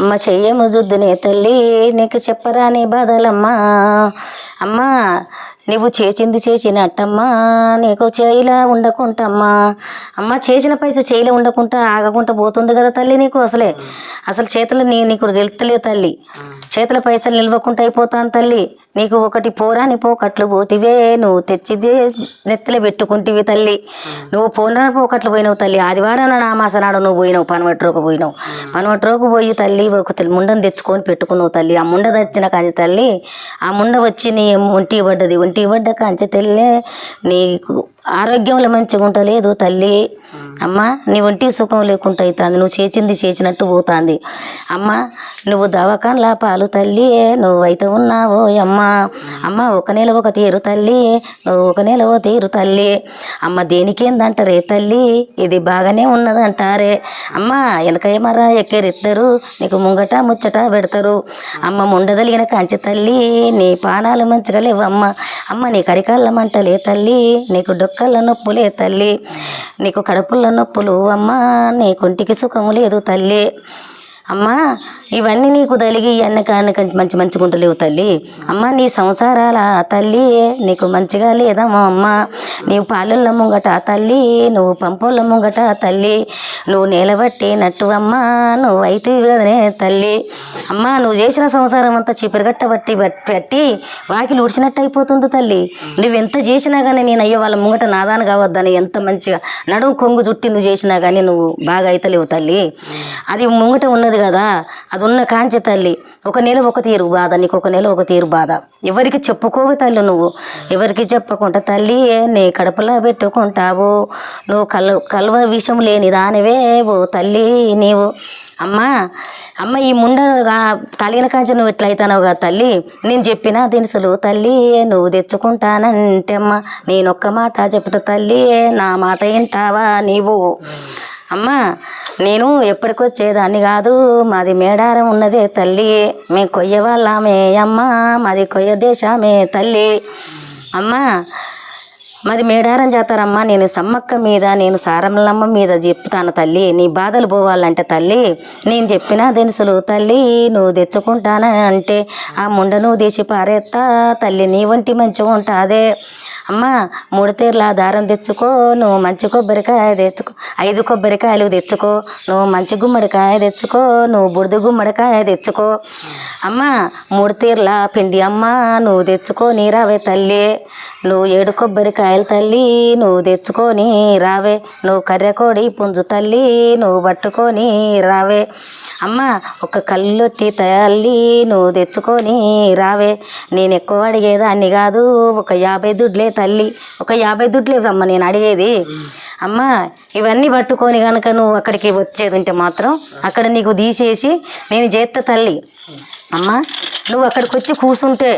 అమ్మ చెయ్యము జుద్దునే తల్లి నీకు చెప్పరాని బాధలమ్మా. అమ్మా నువ్వు చేసింది చేసినట్టమ్మా నీకు చేయిలా ఉండకుంటమ్మా. అమ్మ చేసిన పైస చేయిలా ఉండకుండా ఆగకుండా పోతుంది కదా తల్లి నీకు అసలే. అసలు చేతులు నీ నీకు గెలుతలే తల్లి. చేతుల పైసలు నిల్వకుండా అయిపోతాను తల్లి. నీకు ఒకటి పోరాని పోకట్లు పోతివే నువ్వు తెచ్చిదే నెత్తిలో పెట్టుకుంటివి తల్లి. నువ్వు పోనా పోకట్లు పోయినావు తల్లి. ఆదివారం నాడు ఆమాస నాడు నువ్వు పోయినావు పనవట్రోకు పోయినావు. పనవట్రోకు పోయి తల్లి ఒక ముండను తెచ్చుకొని పెట్టుకున్నావు తల్లి. ఆ ముండ తెచ్చిన కాంచి తల్లి ఆ ముండ వచ్చి నీ ఒంటి పడ్డది. ఒంటి పడ్డ కాంచి తల్లి నీకు ఆరోగ్యంలో మంచిగా ఉంటలేదు తల్లి. అమ్మ నీ ఒంటికి సుఖం లేకుండా అవుతుంది నువ్వు చేసింది చేసినట్టు పోతుంది. అమ్మ నువ్వు దవాఖాన్లా పాలు తల్లి నువ్వైతే ఉన్నావో అమ్మ అమ్మ ఒక నెల ఒక తీరు తల్లి నువ్వు ఒక నెల ఓ తీరు తల్లి. అమ్మ దేనికేందంటారే తల్లి? ఇది బాగానే ఉన్నదంటారే. అమ్మ వెనక ఏమరా ఎక్కరిద్దరు? నీకు ముంగట ముచ్చట పెడతారు. అమ్మ ముండదలిగిన కంచి తల్లి నీ పానాలు మంచిగా లేవమ్మ. అమ్మ నీ కరికాళ్ళ మంటలే తల్లి నీకు డొక్కల నొప్పులే తల్లి. నీకు కడుపుల నొప్పులు అమ్మా నీ కొంటికి సుఖము లేదు తల్లి. అమ్మా ఇవన్నీ నీకు తలిగి అన్న కాని మంచి మంచిగా ఉండలేవు తల్లి. అమ్మ నీ సంసారాల తల్లి నీకు మంచిగా లేదమ్మా అమ్మ? నీవు పాలల ముంగట తల్లి నువ్వు పంపుల ముంగట తల్లి. నువ్వు నిలబట్టినట్టు అమ్మ నువ్వు అయితే కదనే తల్లి. అమ్మ నువ్వు చేసిన సంసారం అంతా చీపురుగట్ట బట్టి పెట్టి వాకిలు ఉడిచినట్టు అయిపోతుంది తల్లి. నువ్వెంత చేసినా కానీ నేను అయ్యో వాళ్ళ ముంగట నాదాను కావద్దని ఎంత మంచిగా నడుము కొంగు చుట్టి నువ్వు చేసినా కానీ నువ్వు బాగా అయితలేవు తల్లి. అది ముంగట ఉన్నది కదా. అది ఉన్న కాంచి తల్లి ఒక నెల ఒక తీరు బాధ నీకు ఒక నెల ఒక తీరు బాధ. ఎవరికి చెప్పుకోవు తల్లి నువ్వు. ఎవరికి చెప్పకుండా తల్లి నీ కడుపులో పెట్టుకుంటావు. నువ్వు కల్ కల్వ విషయం లేని దానివే ఓ తల్లి నీవు. అమ్మా అమ్మ ఈ ముండ తలిగిన కాంచె నువ్వు ఎట్లయితానవు కదా తల్లి. నేను చెప్పిన దినుసులు తల్లి నువ్వు తెచ్చుకుంటానంటే అమ్మ నేను ఒక్క మాట చెప్తా తల్లి నా మాట వింటావా నీవు? అమ్మా నేను ఎప్పటికొచ్చేదాన్ని కాదు. మాది మేడారం ఉన్నదే తల్లి. మేము కొయ్య వాళ్ళమే అమ్మ మాది కొయ్య దేశమే తల్లి. అమ్మా మాది మేడారం జాతరమ్మ నేను సమ్మక్క మీద నేను సారమల్లమ్మ మీద చెప్తాను తల్లి నీ బాధలు పోవాలంటే తల్లి నేను చెప్పిన దినుసులు తల్లి నువ్వు తెచ్చుకుంటాన అంటే ఆ ముండ నువ్వు తీసి పారేస్తా తల్లి నీ వంటి మంచిగా ఉంటాదే. అమ్మ మూడు దారం తెచ్చుకో నువ్వు మంచి కొబ్బరికాయ తెచ్చుకో ఐదు కొబ్బరికాయలు తెచ్చుకో నువ్వు మంచి గుమ్మడికాయ తెచ్చుకో నువ్వు బురద గుమ్మడికాయ తెచ్చుకో. అమ్మ మూడు పిండి అమ్మ నువ్వు తెచ్చుకో నీరావే తల్లి నువ్వు ఏడు కొబ్బరికాయ కొబ్బరికాయలు తల్లి నువ్వు తెచ్చుకొని రావే. నువ్వు కర్రెకోడి పుంజు తల్లి నువ్వు పట్టుకొని రావే. అమ్మ ఒక కళ్ళొట్టి తల్లి నువ్వు తెచ్చుకొని రావే. నేను ఎక్కువ అడిగేదాన్ని కాదు ఒక యాభై దుడ్లే తల్లి. ఒక యాభై దుడ్లే అమ్మ నేను అడిగేది. అమ్మ ఇవన్నీ పట్టుకొని కనుక నువ్వు అక్కడికి వచ్చేది ఉంటే మాత్రం అక్కడ నీకు తీసేసి నేను చేస్తా తల్లి. అమ్మ నువ్వు అక్కడికి వచ్చి కూర్చుంటే